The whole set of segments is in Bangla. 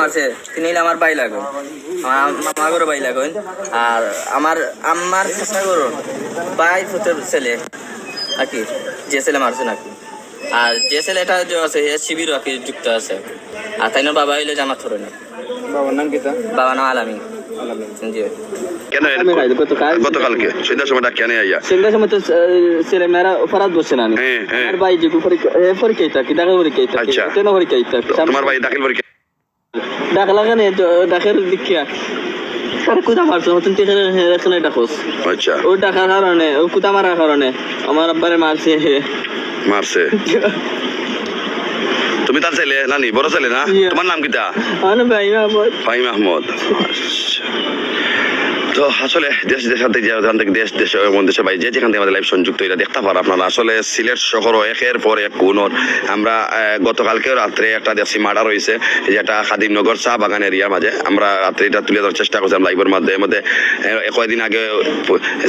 আছে তিনি হইলে আমার বাই লাগুন আমার মামা গরু বাই লাগুন আর আমার আমার চেষ্টা করুন বাই ফুটের ছেলে আর কি যে ছেলে মারছে নাকি আর যে ছেলেটা যে আছে সে শিবির আর কি যুক্ত আছে। আর তাই বাবা হইলে জামাত ধরে না বাবার নাম কিতা বাবা নাম আলামিন। জি। কেন এর- আমি খাইতে গতকাল। গতকালকে। সন্ধ্যার সময়টা কেন আইয়া। সন্ধ্যার সময় তো ছেলে মেয়েরা ফরাত বসে না হ্যাঁ, হ্যাঁ। আর ভাই যে পরীক্ষা পরীক্ষা ইতা কি ডাকা পরীক্ষা ইতা আচ্ছা। কেন পরীক্ষা তোমার ভাই দাখিল পরীক্ষা ডাকা লাগানে ডাকের দীক্ষা আরে কুদা মারছো নতুন টিকারে এখানে ডাকোস। আচ্ছা। ও ডাকার কারণে ও কোথা মারার কারণে আমার আব্বারে মারছে। মারছে? তুমি তার ছেলে নানি বড় ছেলে না. তোমার নাম কিতা? ফাহিম আহমদ। তো আসলে দেশ দেশাতে যেখান থেকে দেশ দেশ এমন দেশে ভাই যেখান থেকে আমাদের লাইভ সংযুক্ত এটা দেখতে পারো আপনারা। আসলে সিলেট শহর একের পর এক গুণর। আমরা গতকালকেও রাত্রে একটা দেশি মার্ডার হয়েছে যেটা খাদিমনগর চা বাগান এরিয়ার মাঝে। আমরা রাত্রে এটা তুলে ধরার চেষ্টা করছিলাম লাইভের মাধ্যমে। মধ্যে কয়েকদিন আগে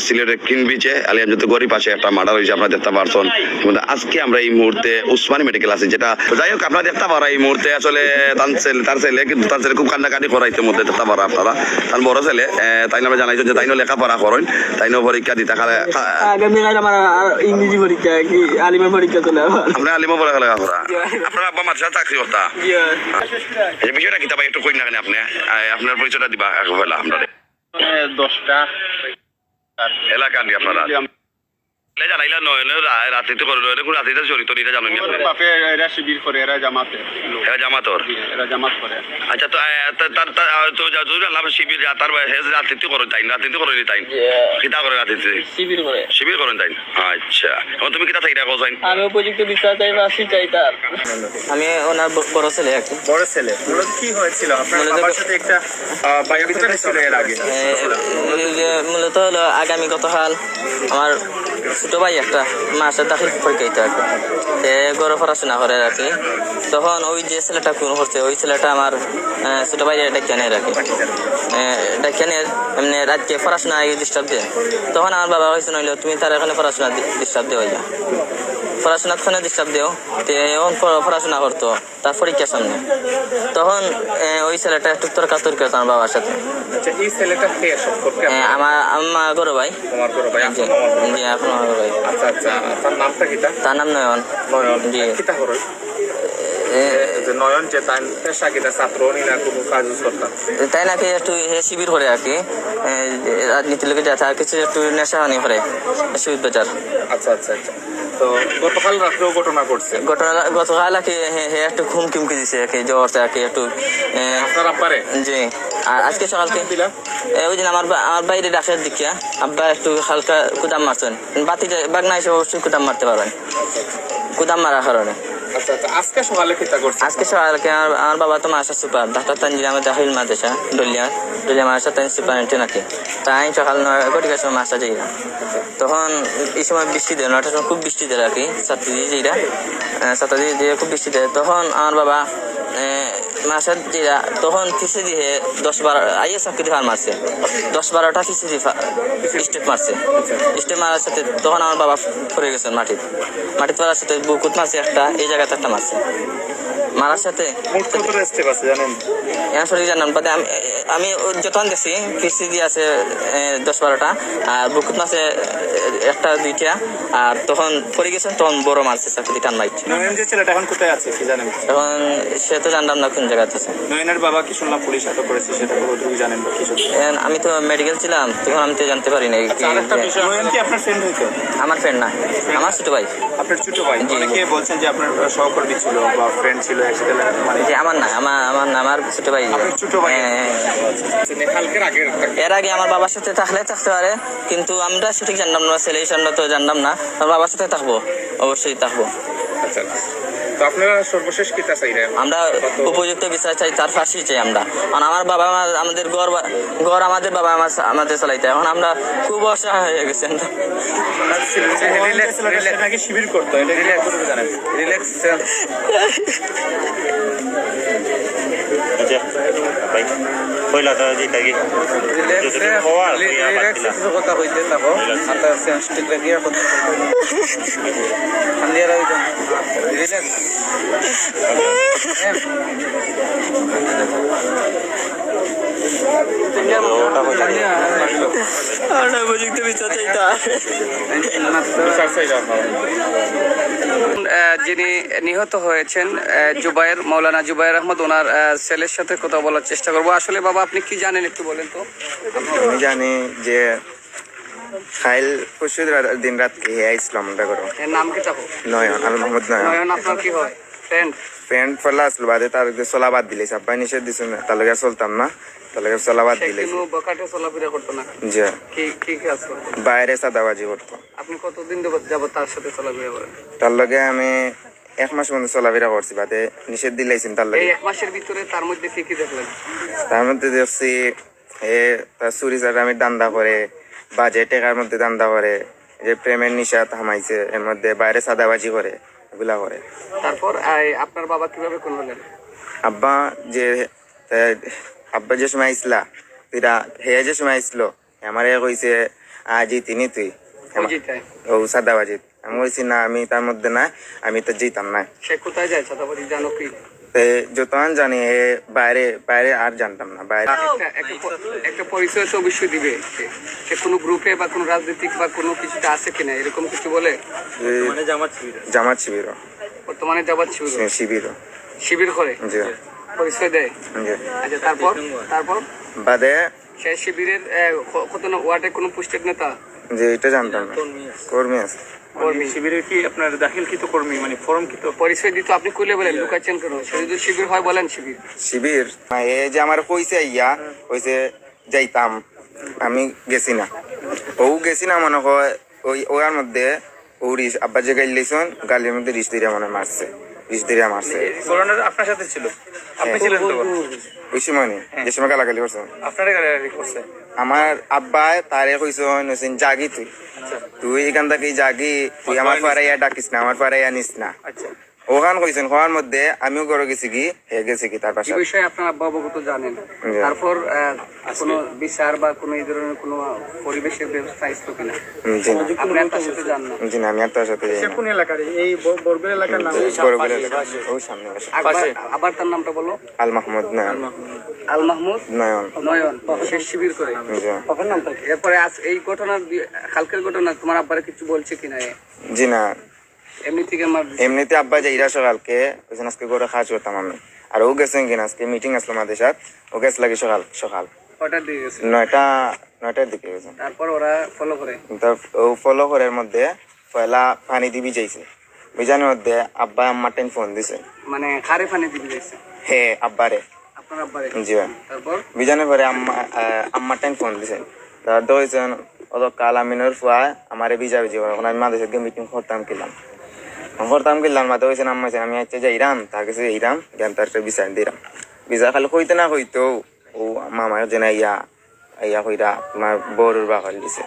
সিলেটের কিন বিচে আলিয়ামজুত গড়ি পাশে একটা মার্ডার হয়েছে আপনারা দেখতে পারছেন। আজকে আমরা এই মুহূর্তে উসমানী মেডিকেল আছে, যেটা যাই হোক, আপনারা দেখতে পারো এই মুহূর্তে আসলে তার ছেলে তার ছেলে কিন্তু তার ছেলে খুব কান্নাকাটি করাইতে মধ্যে দেখতে পারো আপনারা। তার বড় ছেলে তাই আমরা জানাইছো যে তাইনো লেখাপড়া করেন তাইনো পরীক্ষা দিতে খালে আগামী কাল আমার ইংরেজি পরীক্ষা কি আলিমের পরীক্ষা চলে আবার। আমরা আলিমও পড়া লেখাপড়া আপনার আব্বা মাদ্রাসা চাকরি করতা। এই বিষয়টা কি একটু কই না কেন আপনি? আপনার পরিচয়টা দিবা একবেলা আমরা দশটা। এলাকা নিয়ে আপনারা? জানাইলা নয় নয় রা- রাত্রিতে করে নয় কোন রাত্রিতে জড়িত এটা জানেন বাপে এরা শিবির করে এরা জামাতে। এরা জামাতর? এরা জামাত করে। আচ্ছা তো তার তো যা- যদি জানলাম শিবির তার হেজ রাত্রিতে করে তাই রাত্রিতে করে নি তাই? কিতা করে রাত্রিতে? শিবির করে। শিবির করেন তাই? আচ্ছা। এখন তুমি কিতা থাকি রাখো আমি উপযুক্ত বিচার চাই বা আসি চাই তার। আমি ওনার বড় ছেলে বড় ছেলে? মূলত কি হয়েছিল? আপনার মূলত- বাবার সাথে একটা বায়োবিচার ছিল এর আগে। মূলত হলো আগামী গতকাল আমার ছোট ভাই একটা মাসের দাখিল পরীক্ষা দিতে আর কি সে গড়ে পড়াশোনা করে আর তখন ওই যে ছেলেটা খুন করছে, ওই ছেলেটা আমার ছোট ভাই ডাকিয়া নেয় আর কি। ডাকিয়া নেয়, এমনি রাতকে পড়াশোনা ডিস্টার্ব দেয়। তখন আমার বাবা হয়েছে নইলো তুমি তার এখানে পড়াশোনা ডিস্টার্ব দেওয়া যা পড়াশোনার খানে ডিস্টার্ব দেও এবং পড়া- পড়াশোনা করতো তার পরীক্ষার সামনে। তখন ওই ছেলেটা একটু তর্কাতর্কি হতো আমার বাবার সাথে। আচ্ছা এই ছেলেটা কে আমার গরু ভাই। জি আমার এখন আমার গরু ভাই। আচ্ছা আচ্ছা তার নামটা কিটা তার? নাম নয়ন। নয়ন। জি। যে নয়ন যে তার পেশা কিটা ছাত্র নি কোনো কাজ করতাম তাই নাকি একটু হে শিবির করে আর কি? এ, রাজনীতির লোকে যাতে আর কিছু একটু নেশা হানি করে সুদ বাজার আচ্ছা আচ্ছা আচ্ছা। তো গতকাল রাত্রেও ঘটনা ঘটছে। ঘটনা গতকাল আর কি হে একটু ঘুম কিমকি দিছে আর কি জ্বর আর কি একটু আপনার আব্বারে? জি। আর আজকে সকালকে ওই দিন আমার আমার বাইরে ডাক্তার দেখিয়া আব্বা একটু হালকা কুদাম মারছেন। বাতি বাগনা এসে অবশ্যই কুদাম মারতে পারবেন। কুদাম মারার কারণে। আচ্ছা আচ্ছা আজকে সকালে আমার বাবা তো মাসা সুপার ডাক্তার তানজিল আমার দাহিল মাদেশা ডলিয়া। ডলিয়া মাসা তাই সুপার নাকি? তাই সকাল নয় কোটিকার সময় মাসা যাইলাম তখন এই সময় বৃষ্টি দেয়, নয়টার সময় খুব বৃষ্টি দেয় আর কি ছাত্রী যেটা ছাত্রী খুব বৃষ্টি দেয়। তখন আমার বাবা মাসা যেটা তখন ফিসে দিয়ে দশ বারো আইয়ে চাকরি মারছে দশ বারোটা ফিসে দিয়ে স্টেপ মারছে। স্টেপ মারার সাথে তখন আমার বাবা পড়ে গেছেন পড়ার সাথে বুকুত মারছে একটা এই জায়গাতে একটা মারছে। মারার সাথে আছে জানেন? বাদে আমি আমি যতক্ষণ দেখছি ফিসি দিয়ে আছে দশ বারোটা আর বুকুত মাছে একটা দুইটা আর তখন পড়ে গেছেন তখন বড় মারছে চাকরি টান মাইছে এখন আছে সে তো জানলাম না কোন জায়গাতে আছে নয়নের বাবা কি শুনলাম পুলিশ আটক করেছে সেটা কতটুকু জানেন বা কি সত্যি? আমি তো মেডিকেল ছিলাম তখন আমি তো জানতে পারি না আচ্ছা বিষয় নয়ন কি আপনার ফ্রেন্ড হইতো? আমার ফ্রেন্ড না আমার ছোট ভাই। আপনার ছোট ভাই অনেকে বলছেন যে আপনার সহকর্মী ছিল বা ফ্রেন্ড ছিল একসাথে মানে যে আমার না আমার আমার না আমার ছোট ভাই। আপনার ছোট ভাই। হ্যাঁ, হ্যাঁ। কালকের আগের এর আগে আমার বাবার সাথে থাকলে থাকতে পারে কিন্তু আমরা সঠিক জানলাম না ছেলে সামনে তো জানলাম না আমার বাবার সাথে থাকব অবশ্যই থাকব। আচ্ছা। তো আপনারা সর্বশেষ কিতা চাইলেন? আমরা উপযুক্ত বিচার চাই তার ফাঁসি চাই আমরা। কারণ আমার বাবা মা আমাদের ঘর ঘর আমাদের বাবা মা আমাদের চালাইতে। এখন আমরা খুব অসহায় হয়ে গেছি। শিবির করতো জানেন? রিল্যাক্স কইলা তো। কথা কইতে থাকো হাতে কথা আন্দিয়ারা রিল্যাক্স আহ, যিনি নিহত হয়েছেন আহ, জুবায়ের মৌলানা জুবায়ের আহমদ ওনার ছেলের সাথে কথা বলার চেষ্টা করব। আসলে বাবা আপনি কি জানেন একটু বলেন তো? আমি জানি যে খাইল পরশু দিন রাত কি হে ইসলাম করো এর নাম কি থাকো নয়ন আল মোহাম্মদ নয়ন। নয়ন আপনার কি হয়? ফ্রেন্ড? ফ্রেন্ড ফেলা আসলো বাদে তার চলা বাদ দিলে আব্বাই নিষেধ দিছে না তার লগে চলতাম না তার লগে চলা বাদ দিলে। বকাটে চলাফেরা করতো না। যে। কি কি কাজ করতো বাইরে সাদাবাজি করতো। আপনি কতদিন যাবত তার সাথে চলাফেরা করেন? তার লগে আমি এক মাস মধ্যে চলাফেরা করছি বাদে নিষেধ দিলাইছেন তার এই এক মাসের ভিতরে তার মধ্যে কি কি দেখলেন? তার মধ্যে দেখছি এ তার চুরি চারামির দান্দা করে বাজে টেকার মধ্যে দান্দা করে যে প্রেমের নিশা থামাইছে এর মধ্যে বাইরে সাদাবাজি করে এগুলা করে। তারপর আপনার বাবা কীভাবে কোন হলেন আব্বা যে আব্বা যে সময় আইসলা তুইরা হে যে সময় আইসলো আমার কইছে আজি তিনি তুই। ও সাদাবাজিত আমি কইছি না আমি তার মধ্যে না আমি তো জিতাম না। সে কোথায় যায় ছাতাবাড়ি জানো কি? যতক্ষণ জানি এ বাইরে বাইরে আর জানতাম না বাইরে। একটা পরিচয় তো অবশ্যই দিবে সে। কোনো গ্রুপে বা কোনো রাজনৈতিক বা কোনো কিছুতে আছে কিনা এরকম কিছু বলে? জামাত শিবির বর্তমানে যাবার শিবির। শিবির। শিবির করে? জি। পরিচয় দেয়? জি। আচ্ছা তারপর? তারপর? বাদে সে শিবিরের কত না ওয়ার্ডে কোনো পুষ্টের নেতা? যে এটা জানতাম না। কর্মী আছে। কর্মী। শিবিরের কি আপনার দাখিলকৃত কর্মী মানে ফর্মকৃত? পরিচয় দিত আপনি খুলে বলেন লুকাচ্ছেন কেন? যদি শিবির হয় বলেন শিবির। শিবির? এ যে আমার কইছে ইয়া কইছে যাইতাম আমি গেছি না। ও গেছি না মনে হয় ওই ওয়ার মধ্যে ও রিস আব্বা যে গাইল লইছন গালির মধ্যে রিস দিরা মনে মারছে রিস দিরা মারছে। করোনার আপনার সাথে ছিল? আপনি ছিলেন তো? ওই সময় নি, যে সময় গালাগালি করছেন আপনারে গাড়ি করছে? আমার আব্বা তারে নসিন জাগি তুই। তুই এখান থেকে জাগি তুই আমার পাড়াইয়া ডাকিস না আমার পাড়াইয়া নিস না। আচ্ছা। ওখান কইছেন হওয়ার মধ্যে আমিও ঘরে গেছি কি হে গেছি কি তার পাশে বিষয়ে আপনার আব্বা অবগত জানেন। তারপর আহ, কোনো বিচার বা কোনো এই ধরনের কোনো পরিবেশের ব্যবস্থা আসতো কিনা জি আপনি তার সাথে যান না। জি না আমি তার সাথে যাই কোন এলাকার এই বরগুল এলাকার নাম। বড়গুলো এলাকা। ওই সামনে বাসা। আবার আবার তার নামটা বলো। আল মাহমুদ নয়ন। আল মাহমুদ নয়ন। নয়ন সে শিবির করে জি এরপরে আজ এই ঘটনার বি- কালকের ঘটনা তোমার আব্বারে কিছু বলছে কিনা? জি না। এমনিতে আব্বা যে ইরা সকালকে আজকে করে কাজ করতাম আমি। আর ও গেছেন কিনা আজকে মিটিং আসলো আমাদের সাথে। ও গেছে লাগে সকাল সকাল। নয়টা নয়টার দিকে তারপর ওরা ফলো করে? ও ফলো করার মধ্যে পয়লা পানি দিয়ে ভিজাইছে ভিজানোর মধ্যে আব্বা আম্মার টাইম ফোন দিছে। মানে খারে পানি দিয়ে গেছে হে আব্বারে। জি তারপর? বিজানের পরে আম্মা আম্মার টাইম ফোন দিছে। তার দইছেন অত কাল আমিনের ফুয়া আমারে বিজা বিজি করে আমি সাথে মিটিং করতাম কিলাম। করতাম কিলাম মাতে হয়েছেন নাম মাইছে আমি আচ্ছা যাইরাম তার কাছে যাইরাম জ্ঞান তার বিচার দিলাম বিচার খালি কইতে না কইতো ও মামার যেন ইয়া ইয়া কইরা তোমার বড়ুর বা দিছে